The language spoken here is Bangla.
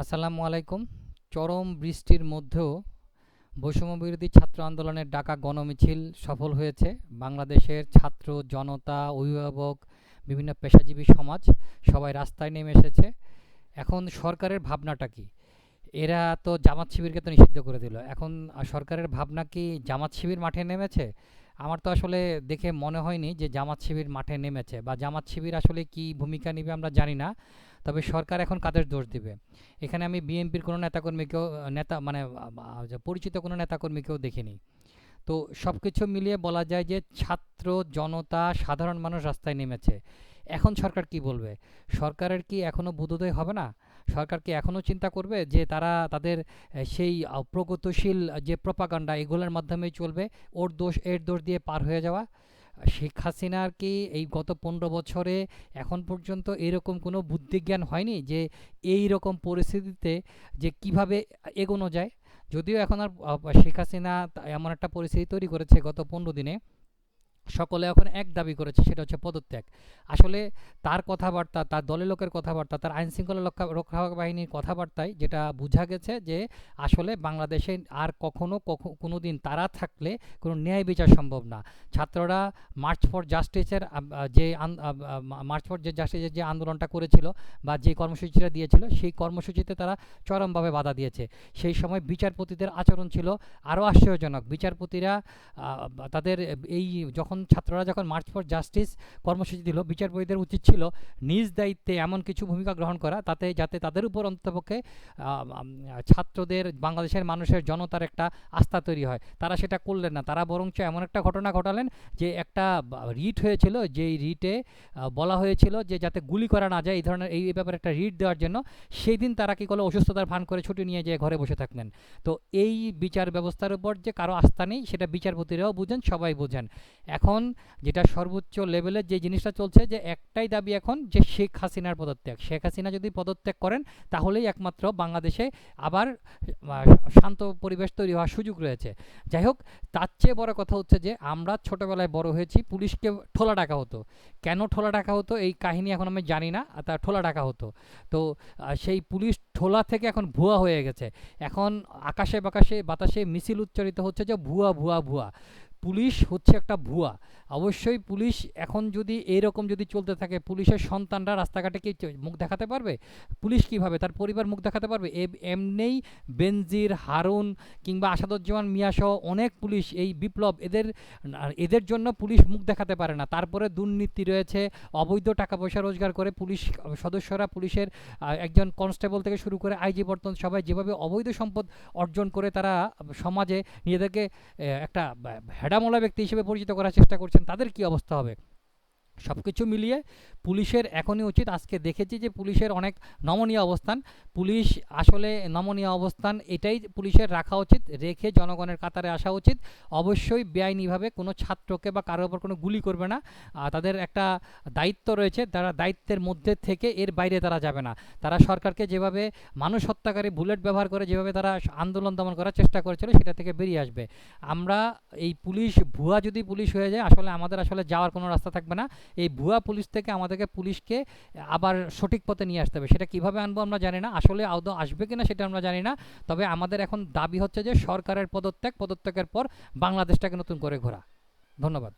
আসসালামু আলাইকুম। চরম বৃষ্টির মধ্যেও বৈষম্য বিরোধী ছাত্র আন্দোলনের ডাকা গণমিছিল সফল হয়েছে। বাংলাদেশের ছাত্র, জনতা, অভিভাবক, বিভিন্ন পেশাজীবী সমাজ সবাই রাস্তায় নেমে এসেছে। এখন সরকারের ভাবনাটা কি? এরা তো জামাত শিবিরকে তো নিষিদ্ধ করে দিল। এখন সরকারের ভাবনা কি জামাত শিবির মাঠে নেমেছে? আমার তো আসলে দেখে মনে হয়নি যে জামাত শিবির মাঠে নেমেছে বা জামাত শিবির আসলে কি ভূমিকা নেবে আমরা জানি না। তবে সরকার এখন কাদের দোষ দিবে? এখানে আমি বিএনপির কোনো নেতাকর্মীকেও, নেতা মানে পরিচিত কোনো নেতাকর্মীকেও দেখিনি। তো সব কিছু মিলিয়ে বলা যায় যে ছাত্র জনতা সাধারণ মানুষ রাস্তায় নেমেছে। এখন সরকার কি বলবে? সরকারের কি এখনও বোধোদয় হবে না? সরকার কি এখনও চিন্তা করবে যে তারা তাদের সেই প্রগতিশীল যে প্রপাগান্ডা এগুলোর মাধ্যমেই চলবে, ওর দোষ, এর দোষ দিয়ে পার হয়ে যাওয়া? শেখ হাসিনার কি এই গত পনেরো বছরে এখন পর্যন্ত এরকম কোনো বুদ্ধিজ্ঞান হয়নি যে এই রকম পরিস্থিতিতে যে কীভাবে এগোনো যায়? যদিও এখন আর শেখ হাসিনা এমন একটা পরিস্থিতি তৈরি করেছে গত পনেরো দিনে। সকলে এখন এক দাবি করেছে, সেটা হচ্ছে পদত্যাগ। আসলে তার কথাবার্তা, তার দলের লোকের কথাবার্তা, তার আইন শৃঙ্খলা রক্ষা রক্ষা বাহিনীর কথাবার্তায় যেটা বোঝা গেছে যে আসলে বাংলাদেশে আর কখনো কোনো দিন তারা থাকলে কোনো ন্যায় বিচার সম্ভব না। ছাত্ররা মার্চ ফর জাস্টিসের যে মার্চ ফর যে জাস্টিসের যে আন্দোলনটা করেছিল বা যে কর্মসূচিটা দিয়েছিল, সেই কর্মসূচিতে তারা চরমভাবে বাধা দিয়েছে। সেই সময় বিচারপতিদের আচরণ ছিল আরও আশ্চর্যজনক। বিচারপতিরা তাদের এই যখন ছাত্ররা যখন মার্চ ফর জাস্টিস কর্মসূচি দিল বিচারপতিদের উচিত ছিল নিজ দায়িত্বে এমন কিছু ভূমিকা গ্রহণ করা তাতে যাতে তাদের উপর উম, ছাত্রদের বাংলাদেশের মানুষের জনতার একটা আস্থা তৈরি হয়। তারা সেটা করলেন না। তারা বরঞ্চ এমন একটা ঘটনা ঘটালেন যে একটা রিট হয়েছিল যেই রিটে বলা হয়েছিল যে যাতে গুলি করা না যায় এই ধরনের এই ব্যাপারে একটা রিট দেওয়ার জন্য সেই দিন তারা কী করল অসুস্থতার ভান করে ছুটি নিয়ে যেয়ে ঘরে বসে থাকলেন। তো এই বিচার ব্যবস্থার উপর যে কারও আস্থা নেই সেটা বিচারপতিরাও বুঝেন সবাই বুঝেন। এখন যেটা সর্বোচ্চ লেভেলের যে জিনিসটা চলছে, যে একটাই দাবি এখন যে শেখ হাসিনার পদত্যাগ। শেখ হাসিনা যদি পদত্যাগ করেন, তাহলেই একমাত্র বাংলাদেশে আবার শান্ত পরিবেশ তৈরি হওয়ার সুযোগ রয়েছে। যাই হোক, তার চেয়ে বড় কথা হচ্ছে যে, আমরা ছোটোবেলায় বড় হয়েছি, পুলিশকে ঠোলা ডাকা হতো। কেন ঠোলা ডাকা হতো, এই কাহিনী এখন আমি জানি না, আর তা ঠোলা ডাকা হতো। তো সেই পুলিশ ঠোলা থেকে এখন ভুয়া হয়ে গেছে। এখন আকাশে বাকাশে বাতাসে মিছিল উচ্চারিত হচ্ছে যে, ভুয়া ভুয়া ভুয়া। পুলিশ হচ্ছে একটা ভুয়া। অবশ্যই পুলিশ এখন যদি এইরকম যদি চলতে থাকে, পুলিশের সন্তানরা রাস্তাঘাটে কি মুখ দেখাতে পারবে? পুলিশ কীভাবে? তার পরিবার মুখ দেখাতে পারবে? এমনিই বেনজির, হারুন কিংবা আসাদুজ্জামান মিয়া সহ অনেক পুলিশ এই বিপ্লব এদের এদের জন্য পুলিশ মুখ দেখাতে পারে না। তারপরে দুর্নীতি রয়েছে, অবৈধ টাকা পয়সা রোজগার করে পুলিশ সদস্যরা পুলিশের একজন কনস্টেবল থেকে শুরু করে আইজি বর্তমান সবাই যেভাবে অবৈধ সম্পদ অর্জন করে তারা সমাজে নিজেদেরকে একটা ভেড়ামোলা ব্যক্তি হিসেবে পরিচিত করার চেষ্টা করছেন তাদের কি অবস্থা হবে? সব কিছু মিলিয়ে পুলিশের এখনই উচিত, আজকে দেখেছি যে পুলিশের অনেক নমনীয় অবস্থান। পুলিশ আসলে নমনীয় অবস্থান এটাই পুলিশের রাখা উচিত, রেখে জনগণের কাতারে আসা উচিত। অবশ্যই বেআইনিভাবে কোনো ছাত্রকে বা কারোর ওপর কোনো গুলি করবে না। তাদের একটা দায়িত্ব রয়েছে, তারা দায়িত্বের মধ্যে থেকে এর বাইরে তারা যাবে না। তারা সরকারকে যেভাবে মানুষ হত্যাকারী বুলেট ব্যবহার করে, যেভাবে তারা আন্দোলন দমন করার চেষ্টা করেছিল, সেটা থেকে বেরিয়ে আসবে। আমরা এই পুলিশ, ভুয়া যদি পুলিশ হয়ে যায়, আসলে আমাদের আসলে যাওয়ার কোনো রাস্তা থাকবে না। এই ভুয়া পুলিশ থেকে আমাদেরকে পুলিশকে আবার সঠিক পথে নিয়ে আসতে হবে। সেটা কীভাবে আনব আমরা জানি না। আসলে আদৌ আসবে কিনা সেটা আমরা জানি না। তবে আমাদের এখন দাবি হচ্ছে যে সরকারের পদত্যাগ, পদত্যাগের পর বাংলাদেশটাকে নতুন করে ঘোরা। ধন্যবাদ।